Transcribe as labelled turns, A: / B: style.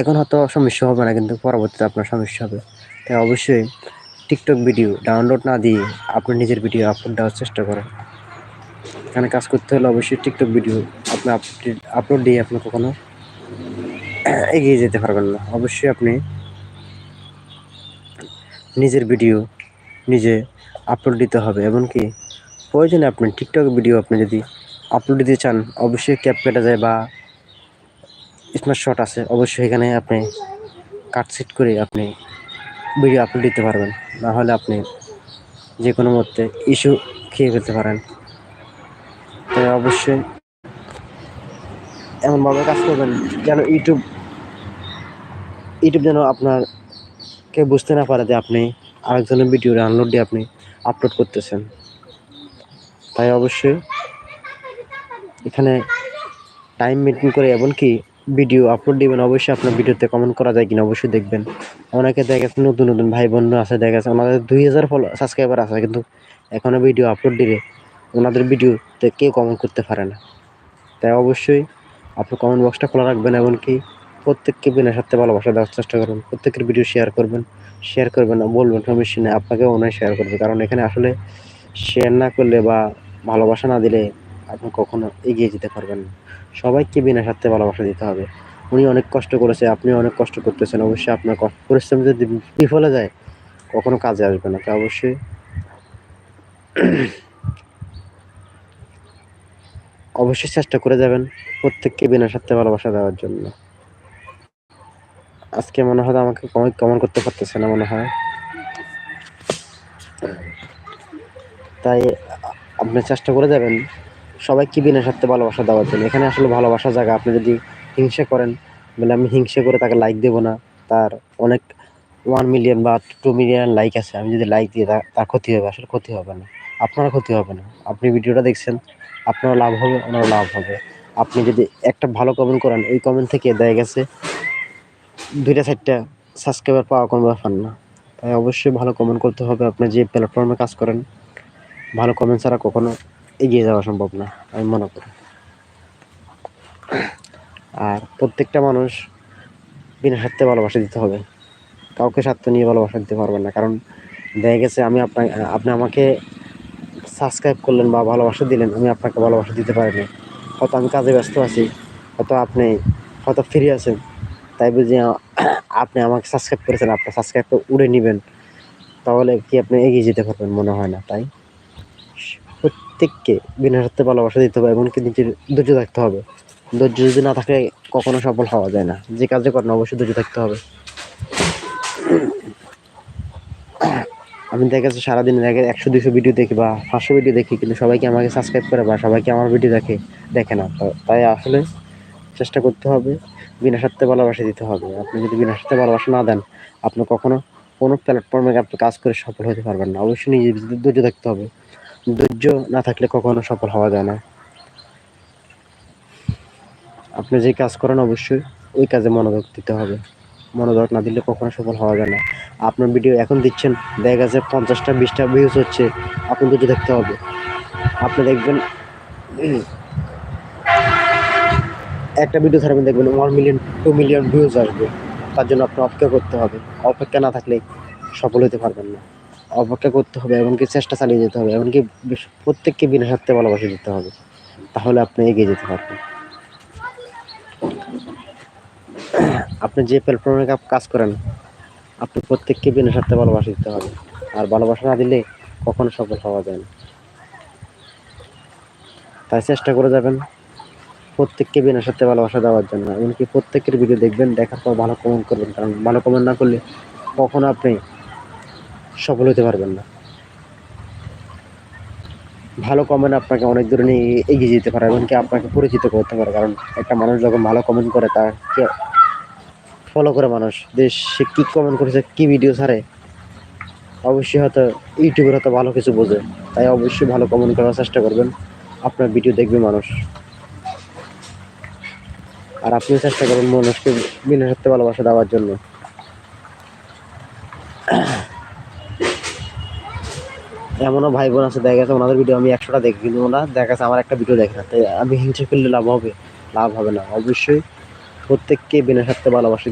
A: এখন হয়তো সমস্যা হবে না, কিন্তু পরবর্তীতে আপনার সমস্যা হবে। তাই অবশ্যই টিকটক ভিডিও ডাউনলোড না দিয়ে আপনি নিজের ভিডিও আপলোড দেওয়ার চেষ্টা করেন। এখানে কাজ করতে হলে অবশ্যই টিকটক ভিডিও আপনি আপলোড দিয়ে আপনি কখনো এগিয়ে যেতে পারবেন না। অবশ্যই আপনি নিজের ভিডিও নিজে আপলোড দিতে হবে। এমনকি প্রয়োজনে আপনি টিকটক ভিডিও আপনি যদি আপলোড দিতে চান, অবশ্যই ক্যাপ কেটে যায় বা স্মার্ট শট আছে, অবশ্যই এখানে আপনি কাট সেট করে আপনি ভিডিও আপলোড দিতে পারবেন। না হলে আপনি যে কোনো মধ্যে ইস্যু খেয়ে ফেলতে পারেন। তাই অবশ্যই এমনভাবে কাজ করবেন যেন ইউটিউব ইউটিউব যেন আপনার কে বুঝতে না পারে যে আপনি আরেকজনের ভিডিও ডাউনলোড দিয়ে আপনি আপলোড করতেছেন। তাই অবশ্যই এখানে টাইম মেনটেন করে, এমনকি ভিডিও আপলোড দিবেন, অবশ্যই আপনার ভিডিওতে কমেন্ট করা যায় কিনা অবশ্যই দেখবেন। অনেকে দেখা গেছে নতুন নতুন ভাই বোন আছে, দেখা গেছে ওনাদের দুই হাজার ফলো সাবস্ক্রাইবার আছে, কিন্তু এখনও ভিডিও আপলোড দিলে ওনাদের ভিডিওতে কেউ কমেন্ট করতে পারে না। তাই অবশ্যই আপনি কমেন্ট বক্সটা খোলা রাখবেন এমনকি প্রত্যেককে বিনা স্বার্থে ভালোবাসা দেওয়ার চেষ্টা করবেন, প্রত্যেকের ভিডিও শেয়ার করবেন শেয়ার করবেন না, বলবেন সমস্যা নেই, আপনাকেও অনেক শেয়ার করবে। কারণ এখানে আসলে শেয়ার না করলে বা ভালোবাসা না দিলে আপনি কখনো এগিয়ে যেতে পারবেন না। সবাইকে বিনা স্বার্থে ভালোবাসা দিতে হবে। উনি অনেক কষ্ট করেছে, আপনি অনেক কষ্ট করতেছেন। অবশ্যই আপনার পরিশ্রম যদি বিফলে যায়, কখনো কাজে আসবে না। তাই অবশ্যই অবশ্যই চেষ্টা করে যাবেন প্রত্যেককে বিনা স্বার্থে ভালোবাসা দেওয়ার জন্য। আজকে মনে হয় আমাকে কমন করতে পারতেছে না মনে হয়। তাই আপনি চেষ্টা করে যাবেন। সবাইকে বিনা স্বার্থে ভালোবাসা দেওয়ার জন্য। এখানে আসলে ভালোবাসা জায়গা, আপনি যদি হিংসা করেন বলে আমি হিংসা করে তাকে লাইক দেবো না, তার অনেক ওয়ান মিলিয়ন বা টু মিলিয়ন লাইক আছে। আমি যদি লাইক দিয়ে তার ক্ষতি হবে, আসলে ক্ষতি হবে না। আপনার ক্ষতি হবে না। আপনি ভিডিওটা দেখছেন, আপনারও লাভ হবে, ওনারও লাভ হবে। আপনি যদি একটা ভালো কমেন্ট করেন, এই কমেন্ট থেকে দেখা গেছে দুইটা, চারটা সাবস্ক্রাইবার পাওয়া কোনো ব্যাপার না। তাই অবশ্যই ভালো কমেন্ট করতে হবে। আপনি যে প্ল্যাটফর্মে কাজ করেন, ভালো কমেন্ট ছাড়া কখনো এগিয়ে যাওয়া সম্ভব না, আমি মনে করি। আর প্রত্যেকটা মানুষ বিনা স্বার্থে ভালোবাসা দিতে হবে। কাউকে স্বার্থ নিয়ে ভালোবাসা দিতে পারবেন না, কারণ দেখা গেছে আমি আপনার আপনি আমাকে সাবস্ক্রাইব করলেন বা ভালোবাসা দিলেন, আমি আপনাকে ভালোবাসা দিতে পারিনি। হয়তো আমি কাজে ব্যস্ত আছি, হয়তো আপনি, হয়তো ফ্রি আছেন, তাই বুঝি আপনি আমাকে সাবস্ক্রাইব করেছেন আপনার সাবস্ক্রাইবটা উড়ে নেবেন, তাহলে কি আপনি এগিয়ে যেতে পারবেন মনে হয় না, তাই? প্রত্যেককে বিনা স্বার্থে ভালোবাসা দিতে হবে, এমনকি নিজের ধৈর্য থাকতে হবে। ধৈর্য যদি না থাকে, কখনো সফল হওয়া যায় না। যে কাজে করেন, অবশ্যই ধৈর্য থাকতে হবে। আমি দেখা যাচ্ছে সারাদিন দেখে একশো দুশো ভিডিও দেখি বা পাঁচশো ভিডিও দেখি, কিন্তু সবাইকে আমাকে সাবস্ক্রাইব করে বা সবাইকে আমার ভিডিও দেখে দেখে না। তাই আসলে চেষ্টা করতে হবে, বিনা স্বার্থে ভালোবাসা দিতে হবে। আপনি যদি বিনা স্বার্থে ভালোবাসা না দেন, আপনি কখনো কোনো প্ল্যাটফর্মে আপনি কাজ করে সফল হতে পারবেন না। অবশ্যই নিজের ধৈর্য থাকতে হবে। ধৈর্য না থাকলে কখনো সফল হওয়া যায় না। আপনি যে কাজ করেন অবশ্যই ওই কাজে মনোযোগ দিতে হবে। মনোযোগ না দিলে কখনো সফল হওয়া যায় না। আপনার ভিডিও এখন দিচ্ছেন দেখা গেছে পঞ্চাশটা, বিশটা ভিউজ হচ্ছে। আপনি ধৈর্য দেখতে হবে। আপনি দেখবেন, একটা ভিডিও ছাড়বেন, দেখবেন one million two million views আসবে। তার জন্য আপনি অপেক্ষা করতে হবে। অপেক্ষা না থাকলে সফল হতে পারবেন না। অপেক্ষা করতে হবে, এমনকি চেষ্টা চালিয়ে যেতে হবে, এমনকি প্রত্যেককে বিনা স্বার্থে ভালোবাসা দিতে হবে, তাহলে আপনি এগিয়ে যেতে পারবেন। আপনি যে প্ল্যাটফর্মে কাজ করেন, আপনি প্রত্যেককে বিনা স্বার্থে ভালোবাসা দিতে হবে, আর ভালোবাসা না দিলে কখনো সফল হওয়া যায় না। তাই চেষ্টা করে যাবেন প্রত্যেককে বিনা স্বার্থে ভালোবাসা দেওয়ার জন্য, এমনকি প্রত্যেকের ভিডিও দেখবেন, দেখার পর ভালো কমেন্ট করবেন, কারণ ভালো কমেন্ট না করলে কখনো আপনি সফল হতে পারবেন না। ভালো কমেন্ট আপনাকে অনেক দূরে নিয়ে এগিয়ে যেতে পারে, এমনকি আপনাকে পরিচিত করতে পারে, কারণ একটা মানুষ যখন ভালো কমেন্ট করে তাকে ফলো করে মানুষ? যে সে কী কমেন্ট করেছে, কী ভিডিও ছাড়ে? অবশ্যই হয়তো ইউটিউবের হয়তো ভালো কিছু বোঝে, তাই অবশ্যই ভালো কমেন্ট করার চেষ্টা করবেন। আপনার ভিডিও দেখবে মানুষ। আর আপনিও চেষ্টা করুন মানুষকে বিনা সত্যি ভালোবাসা দেওয়ার জন্য। এমনও ভাই বোন আছে, দেখা গেছে ওনাদের ভিডিও আমি একশোটা দেখি, কিন্তু ওনার দেখা গেছে আমার একটা ভিডিও দেখে না। তাই আমি হিংসা করলে লাভ হবে? লাভ হবে না। অবশ্যই প্রত্যেককে বিনা স্বার্থে ভালোবাসা।